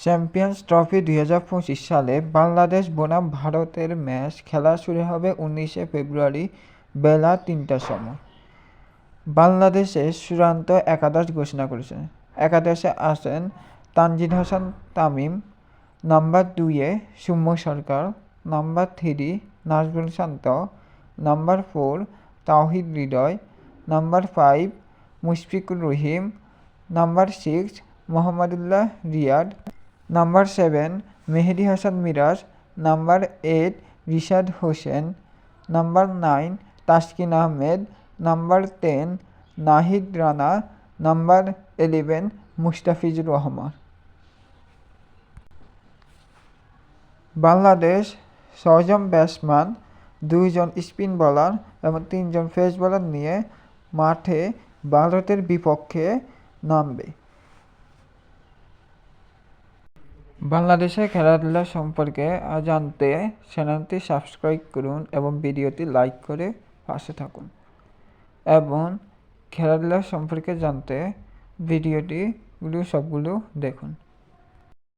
Champions trophy দুই হাজার পঁচিশ সালে বাংলাদেশ বনাম ভারতের ম্যাচ খেলা শুরু হবে উনিশে ফেব্রুয়ারি বেলা তিনটার সময়। বাংলাদেশের চূড়ান্ত একাদশ ঘোষণা করেছে। একাদশে আছেন তানজিদ হাসান তামিম, নাম্বার দুইয়ে Soumya Sarkar, number three Najmul Shanto, number four Towhid Hridoy, number five Mushfiqur Rahim, number six Mahmudullah Riyad. Number seven, Mehidy Hasan Miraz. Number eight, Rishad Hossain. Number nine Taskin Ahmed. Number ten, Nahid Rana. Number eleven, Mustafizur Rahman. Bangladesh ছয়জন batsman, দুইজন spin bowler এবং তিনজন pace bowler নিয়ে মাঠে ভারতের বিপক্ষে নামবে। বাংলাদেশের খেলাধুলা সম্পর্কে জানতে চ্যানেলটি সাবস্ক্রাইব করুন এবং ভিডিওটি লাইক করে পাশে থাকুন। এবং খেলাধুলা সম্পর্কে জানতে ভিডিওটিগুলো সবগুলো দেখুন।